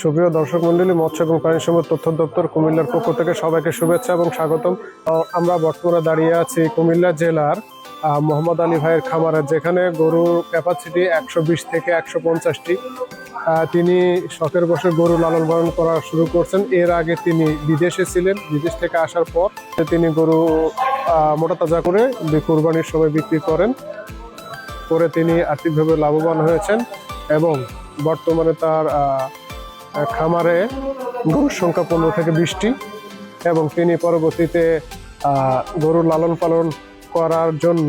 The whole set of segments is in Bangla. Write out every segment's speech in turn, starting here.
সুপ্রিয় দর্শক মন্ডলী, মৎস্য এবং প্রাণী সম্পদ তথ্য দপ্তর কুমিল্লার পক্ষ থেকে সবাইকে শুভেচ্ছা এবং স্বাগতম। আমরা বর্তমানে দাঁড়িয়ে আছি কুমিল্লা জেলার মোহাম্মদ আলী ভাইয়ের খামারে, যেখানে গরুর ক্যাপাসিটি একশো বিশ থেকে একশো পঞ্চাশটি। তিনি শখের বসে গরু লালন পালন করা শুরু করছেন। এর আগে তিনি বিদেশে ছিলেন। বিদেশ থেকে আসার পর তিনি গরু মোটা তাজা করে কোরবানির সময় বিক্রি করেন। করে তিনি আর্থিকভাবে লাভবান হয়েছেন এবং বর্তমানে তার খামারে গরুর সংখ্যা পনেরো থেকে বিশটি এবং তিনি পরবর্তীতে গরু লালন পালন করার জন্য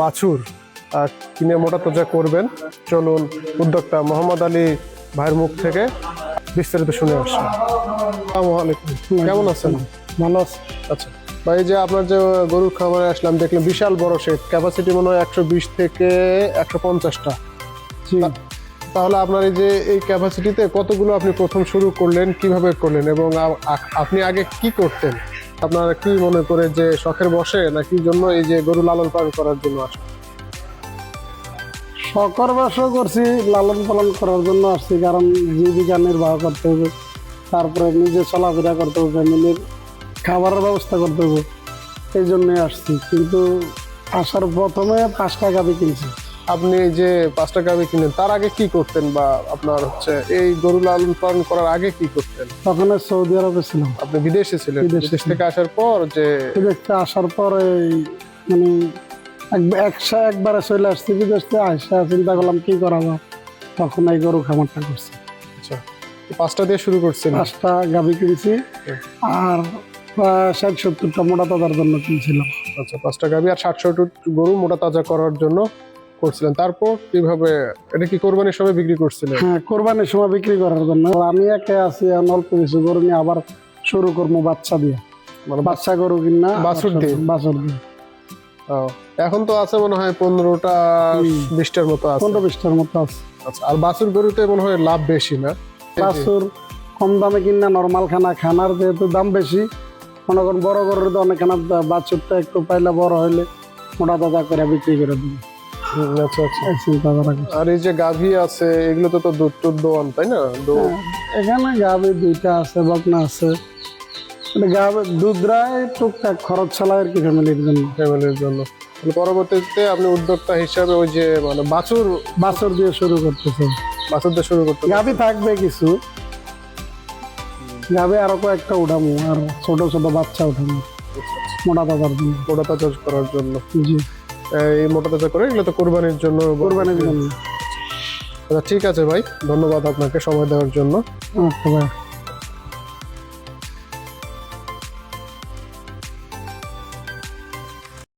বাছুর কিনে মোটা তাজা করবেন। চলুন উদ্যোক্তা মোহাম্মদ আলী ভাইয়ের মুখ থেকে বিস্তারিত শুনে আসছি আসসালামু আলাইকুম। কেমন আছেন? ভালো আছে। আচ্ছা ভাই যে আপনার যে গরুর খামারে আসলাম দেখলাম বিশাল বড় শেড ক্যাপাসিটি মনে হয় একশো বিশ থেকে একশো পঞ্চাশটা। জি। তাহলে আপনার এই যে এই ক্যাপাসিটিতে কতগুলো আপনি প্রথম শুরু করলেন, কীভাবে করলেন এবং আপনি আগে কি করতেন? আপনার কি মনে করে যে শখের বসে নাকি জন্য এই যে গরু লালন পালন করার জন্য আসা শখর বাসও করছি, লালন পালন করার জন্য আসছি, কারণ জীবিকা নির্বাহ করতে হবে, তারপরে নিজে চলাফেরা করতে হবে, ফ্যামিলির খাবারের ব্যবস্থা করতে হবে, এই জন্যই আসছি। কিন্তু আসার প্রথমে পাঁচ টাকা দিয়ে কিনছি। আপনি যে পাঁচটা গাভি কিনেন তার আগে কি করতেন বা আপনার হচ্ছে এই গরু লালন পালন করার আগে কি করতেন? তখন সৌদি আরবে ছিলাম। আপনি বিদেশে ছিলেন বিদেশে বিদেশ থেকে আসার পর যে দেখতে আসার পর এই মানে এক- একবারে চলে আসছি বিদেশ থেকে আসা চিন্তা করলাম কি করা যায় তখন এই গরু খামারটা করছি। আচ্ছা পাঁচটা দিয়ে শুরু করছেন? পাঁচটা গাভি কিনছি আর প্রায় ষাট সত্তরটা মোটা তাজার জন্য কিনছিলাম। আচ্ছা পাঁচটা গাভি আর ষাট ষাট গরু মোটা তাজা করার জন্য করছিলেন। তারপর কীভাবে এটা কি কোরবানির সময় বিক্রি করছিলেন? হ্যাঁ কোরবানির সময় বিক্রি করার জন্য আমি একে আছি অল্প কিছু গরু নিয়ে আবার শুরু করব বাচ্চা দিয়ে। মানে বাচ্চা গরু কিনা বাছুর দিয়ে? বাছুর দিয়ে। এখন তো আছে মনে হয় পনেরোটা বিশটার মতো আছে। পনেরো বিশটার মতো আছে। আচ্ছা আর বাছুর গরুতে মনে হয় লাভ বেশি না? বাছুর কম দামে কিনা নর্মাল খানা খানার যেহেতু দাম বেশি মনে করেন বড় গরুর তো অনেক খানা বাছুরটা একটু পাইলে বড় হইলে মোটা দাদা করে বিক্রি করে দেবো। আচ্ছা আচ্ছা। আর এই যে গাভী আছে এগুলো তো তো দুধ টুধ দোয়ান তাই না? হ্যাঁ, এখানে গাভি দুইটা আছে বকনা আছে। গাভি দুধরাই টুকটাক খরচ চালায় আর কি ফ্যামিলির জন্য। ফ্যামিলির জন্য। পরবর্তীতে আপনি উদ্যোক্তা হিসাবে ওই যে মানে বাছুর বাছর দিয়ে শুরু করতেছে। বাছুর দিয়ে শুরু করতে গাভি থাকবে কিছু। গাভি আরও কয়েকটা উঠামো আর ছোট ছোট বাচ্চা উঠামো। মোটা দাদার জন্য। মোটা তাজা করার জন্য। জি। এই মোটা তাজা করে এগুলো তো কোরবানির জন্য কোরবানির জন্য। আচ্ছা ঠিক আছে ভাই ধন্যবাদ আপনাকে সময় দেওয়ার জন্য। আচ্ছা ভাই।